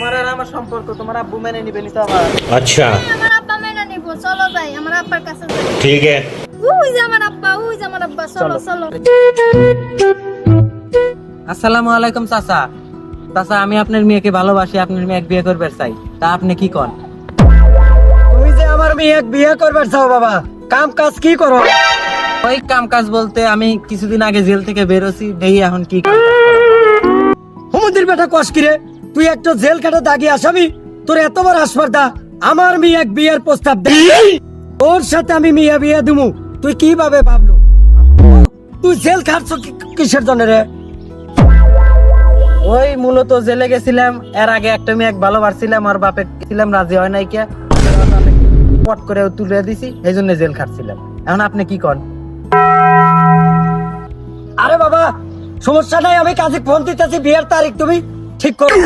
তোমার আর আমার সম্পর্ক তোমার আব্বু মেনে নিবে নি তো আমার। আচ্ছা। আমার আব্বা মেনে নিব চলো আমার আব্বার কাছে যাই। ঠিক আছে ওই যে আমার আব্বা ওই যে আমার আব্বা চলো চলো। আসসালামু আলাইকুম চাচা। চাচা আমি আপনার মেয়েকে ভালোবাসি আপনার মেয়ে এক বিয়ে করবার চাই। তা আপনি কি কন? তুমি যে আমার মেয়ে এক বিয়ে করবার চাও বাবা। কাম কাজ কি করো? ওই কাম কাজ বলতে আমি কিছুদিন আগে জেল থেকে বেরোছি দেই এখন কি কাম হুমুদির বেটা কষ্ট তুই একটা জেল কাটা দাগি আসামি তোর এত বড় হাসপাতা আমার মেয়ে এক বিয়ের প্রস্তাব দে। ওর সাথে আমি মিয়া বিয়ে দিমু। তুই কীভাবে ভাবলো? তুই জেল খাটছ কিসের জন্য রে? ওই মূলত জেলে গেছিলাম এর আগে একটা মেয়ে এক ভালোবাসছিলাম আর বাপে ছিলাম রাজি হয় নাই কে? পট করে তুলে দিছি এই জন্য জেল খাটছিলাম। এখন আপনি কি কন? আরে বাবা সমস্যা নাই আমি কাজে ফোন দিতেছি বিয়ের তারিখ তুমি। ঠিক করো।